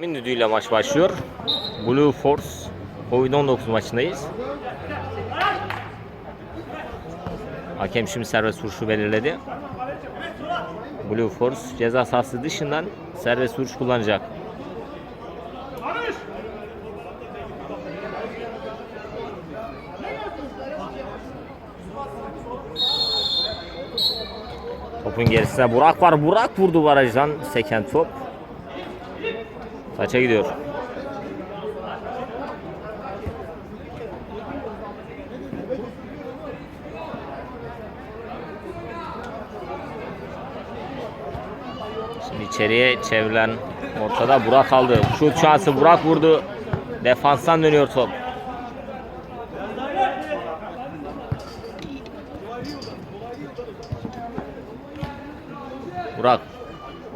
Hakemin düdüğüyle maç başlıyor. Blue Force Covid-19 maçındayız. Hakem şimdi serbest vuruşu belirledi. Blue Force ceza sahası dışından serbest vuruş kullanacak. Topun gerisine Burak var. Burak vurdu barajdan seken top. Taça gidiyor. Şimdi içeriye çevrilen ortada Burak aldı. Şut şansı Burak vurdu. Defanstan dönüyor top. Burak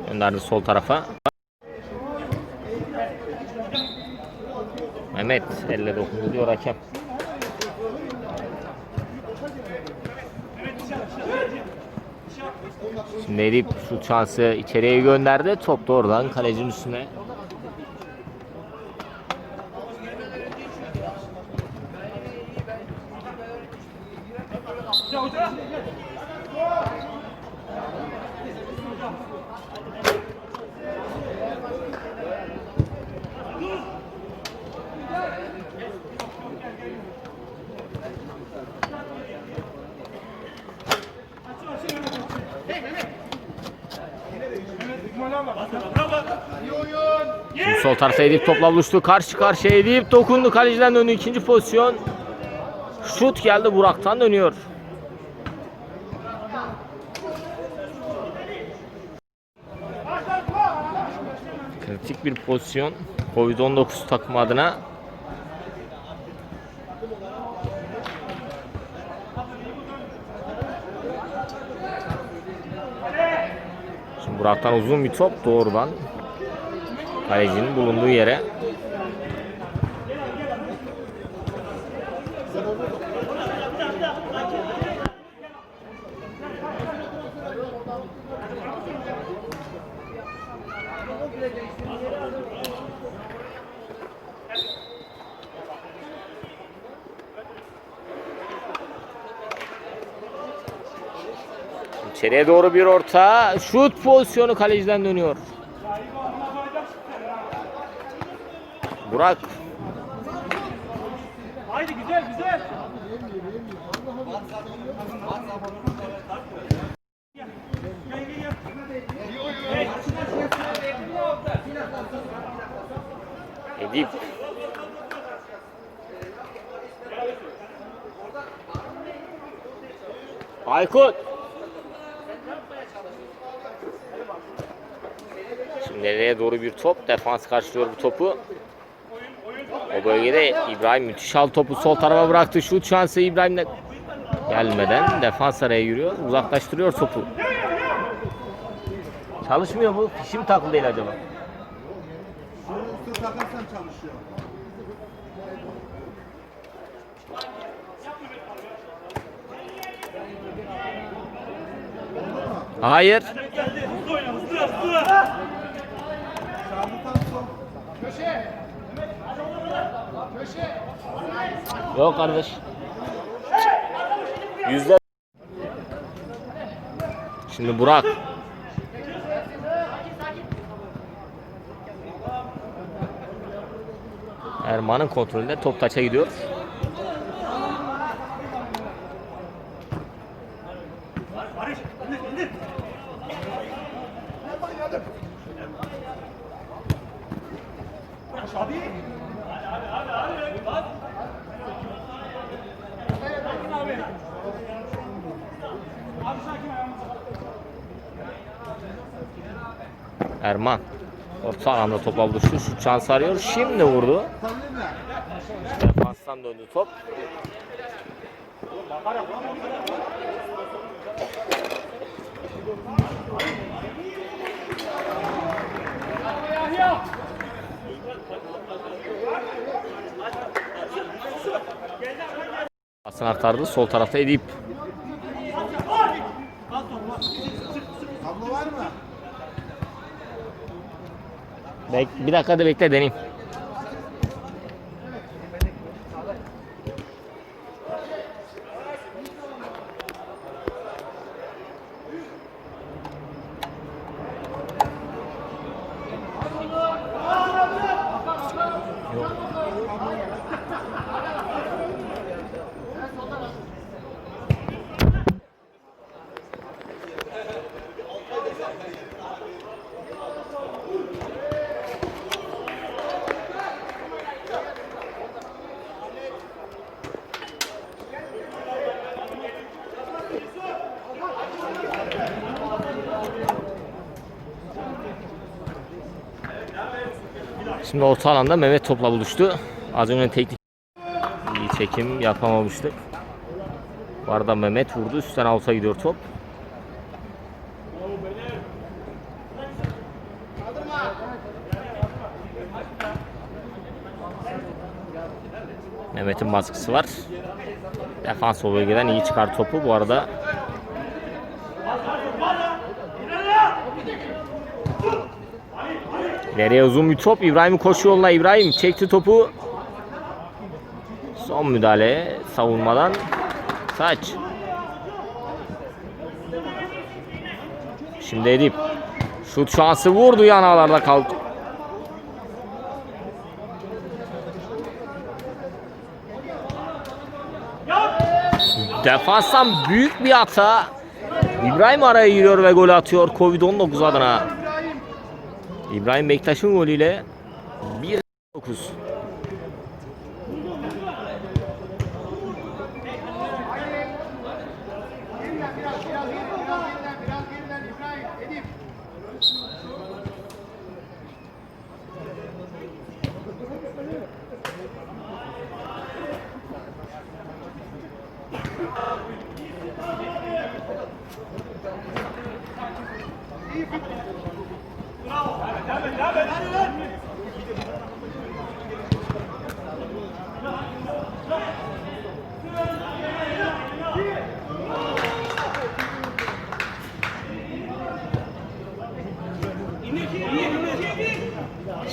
gönderdi sol tarafa. Mehmet elle dokundu diyor hakem. Şimdi Edip şu şansı içeriye gönderdi. Top da oradan kalecinin üstüne. Şimdi sol tarafa Edip topla buluştu. Karşı karşıya Edip dokundu. Kaleciden döndü. ikinci pozisyon. Şut geldi Burak'tan dönüyor. Kritik bir pozisyon. Covid-19 takımı adına. Şimdi Burak'tan uzun bir top doğrudan kalecinin bulunduğu yere. İçeriye doğru bir orta. Şut pozisyonu kaleciden dönüyor. Burak. Haydi güzel güzel. Edip. Aykut. Şimdi nereye doğru bir top? Defans karşılıyor bu topu o bölgede İbrahim müthiş al topu. Sol tarafa bıraktı. Şut şansı İbrahim'den gelmeden defans araya giriyor. Uzaklaştırıyor topu. Çalışmıyor bu. Fişi mi takılı değil acaba? Hayır Yok kardeş. Yüzde. Şimdi Burak. Erman'ın kontrolünde top taça gidiyor. Barış indir indir. Erman. Orta alanda top. Şu şut şansı arıyor. Şimdi vurdu. Defanstan döndü top. Hasan aktardı. Sol tarafta Edip. Bek bir dakika da bekle deneyeyim. Şimdi orta alanda Mehmet topla buluştu. Az önce teknik iyi çekim yapamamıştık. Bu arada Mehmet vurdu. Üstten alta gidiyor top. Mehmet'in baskısı var. Defans o bölgeden iyi çıkar topu. Bu arada İleriye uzun bir top. İbrahim koşu yoluna İbrahim çekti topu. Son müdahale savunmadan. Saç. Şimdi Edip. Şut şansı vurdu yanağlarda kaldı. Defanstan büyük bir hata. İbrahim araya giriyor ve gol atıyor Covid-19 adına. İbrahim Bektaş'ın golüyle 1-9.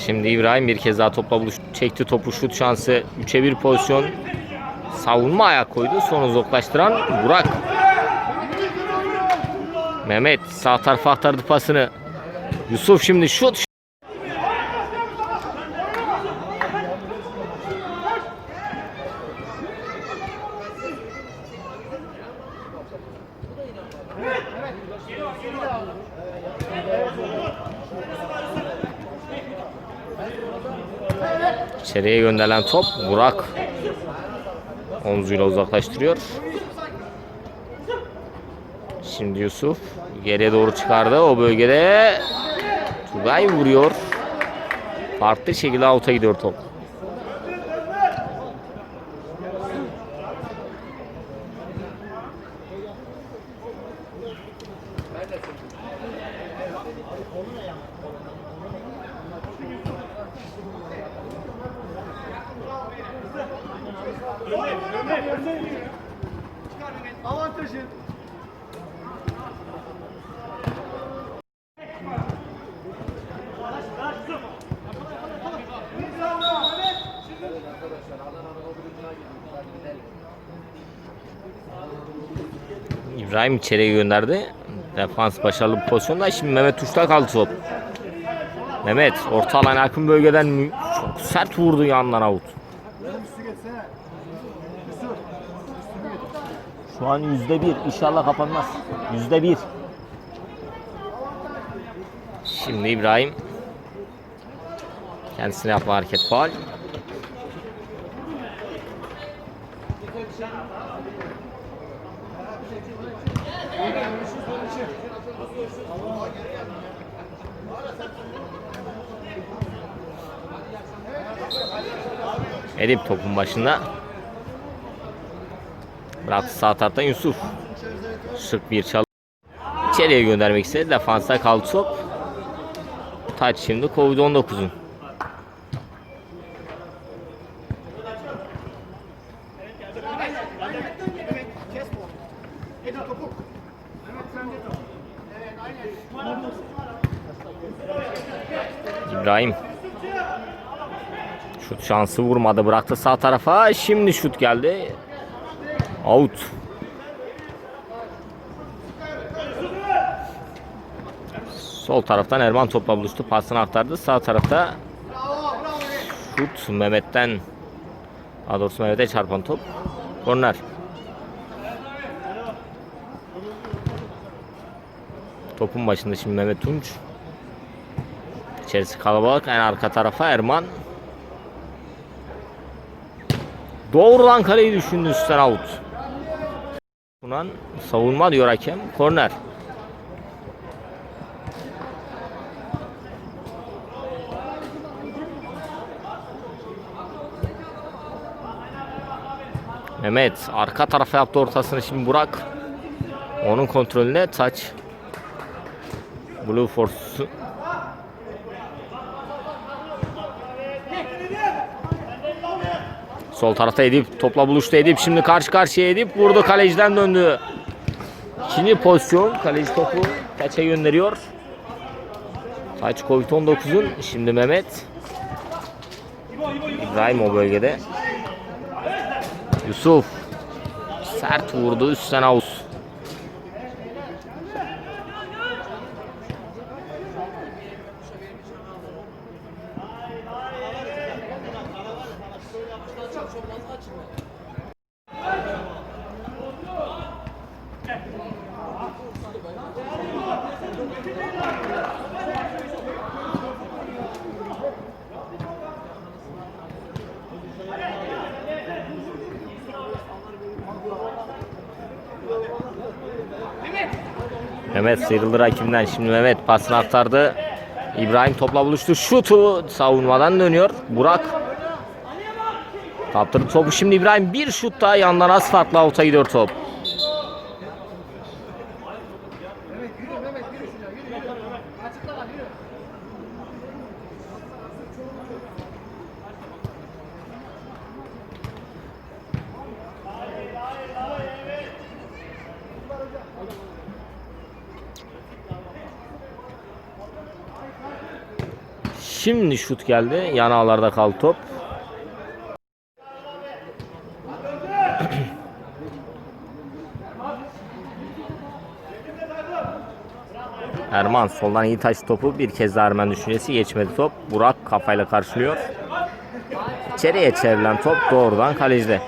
Şimdi İbrahim bir kez daha topla buluş çekti topu şut şansı 3'e 1 pozisyon. Savunma ayak koydu son uzaklaştıran Burak. Mehmet sağ tarafa aktardı pasını. Yusuf şimdi şut İçeriye gönderilen top Burak omzuyla uzaklaştırıyor. Şimdi Yusuf geriye doğru çıkardı. O bölgede Tugay vuruyor. Farklı şekilde out'a gidiyor top. Avantajın. İbrahim içeriye gönderdi. Defans başarılı bir pozisyonda. Şimdi Mehmet Tuş'ta kaldı top. Mehmet orta alan yakın bölgeden çok sert vurdu yandan. Yusuf. Şu an yüzde bir. İnşallah kapanmaz. Yüzde bir. Şimdi İbrahim kendisine yapma hareket faal. Edip topun başında. Bıraktı sağ taraftan Yusuf. Şık bir çalı. İçeriye göndermek istedi. Defansa kaldı top. Taç şimdi Covid-19'un. İbrahim Şut şansı vurmadı bıraktı sağ tarafa. Şimdi şut geldi. Out. Sol taraftan Erman topla buluştu. Pasını aktardı. Sağ tarafta şut Mehmet'ten daha doğrusu Mehmet'e çarpan top. Korner. Topun başında şimdi Mehmet Tunç. İçerisi kalabalık. En arka tarafa Erman. Doğrudan kaleyi düşündü üstten out. Bunan savunma diyor hakem. Korner. Mehmet arka tarafa yaptı ortasını şimdi Burak. Onun kontrolüne taç. Blue Force Sol tarafta Edip topla buluştu Edip şimdi karşı karşıya Edip vurdu kaleciden döndü. İkinci pozisyon kaleci topu taça gönderiyor. Taç Covid-19'un şimdi Mehmet. İbrahim o bölgede. Yusuf sert vurdu üstten avuz. Mehmet sıyrıldı rakibinden. Şimdi Mehmet pasını aktardı. İbrahim topla buluştu. Şutu savunmadan dönüyor. Burak kaptırdı topu. Şimdi İbrahim bir şut daha yandan az farklı avuta gidiyor top. Şimdi şut geldi. Yan ağlarda kaldı top. Erman soldan iyi taş topu. Bir kez daha Erman düşüncesi geçmedi top. Burak kafayla karşılıyor. İçeriye çevrilen top doğrudan kalecide.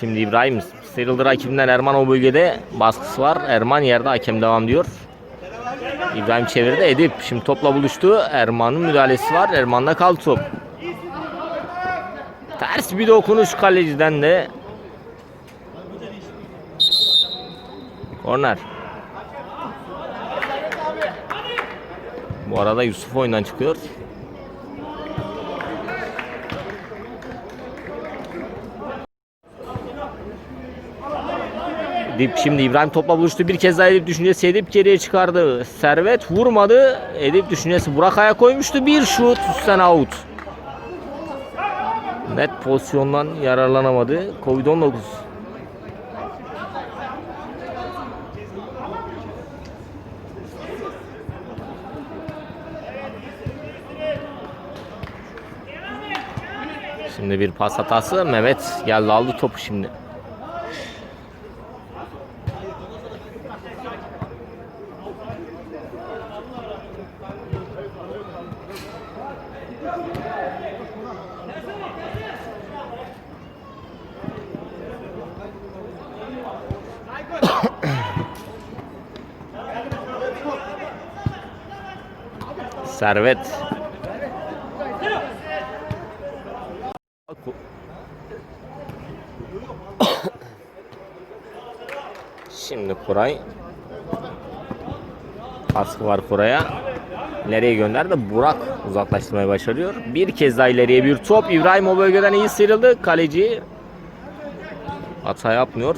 Şimdi İbrahim sıyrıldı rakibinden Erman o bölgede baskısı var. Erman yerde hakem devam diyor. İbrahim çevirdi Edip şimdi topla buluştu. Erman'ın müdahalesi var. Erman'da kaldı top. Ters bir dokunuş kaleciden de. Korner. Bu arada Yusuf oyundan çıkıyor. Edip şimdi İbrahim topla buluştu. Bir kez daha Edip düşüncesi Edip geriye çıkardı. Servet vurmadı. Edip düşüncesi Burak aya koymuştu. Bir şut üstten out. Net pozisyondan yararlanamadı. Covid-19. Şimdi bir pas hatası. Mehmet geldi aldı topu şimdi. Servet. Şimdi Koray. Baskı var Koray'a. Nereye gönderdi? Burak uzaklaştırmayı başarıyor. Bir kez daha ileriye bir top. İbrahim o bölgeden iyi sıyrıldı. Kaleci hata yapmıyor.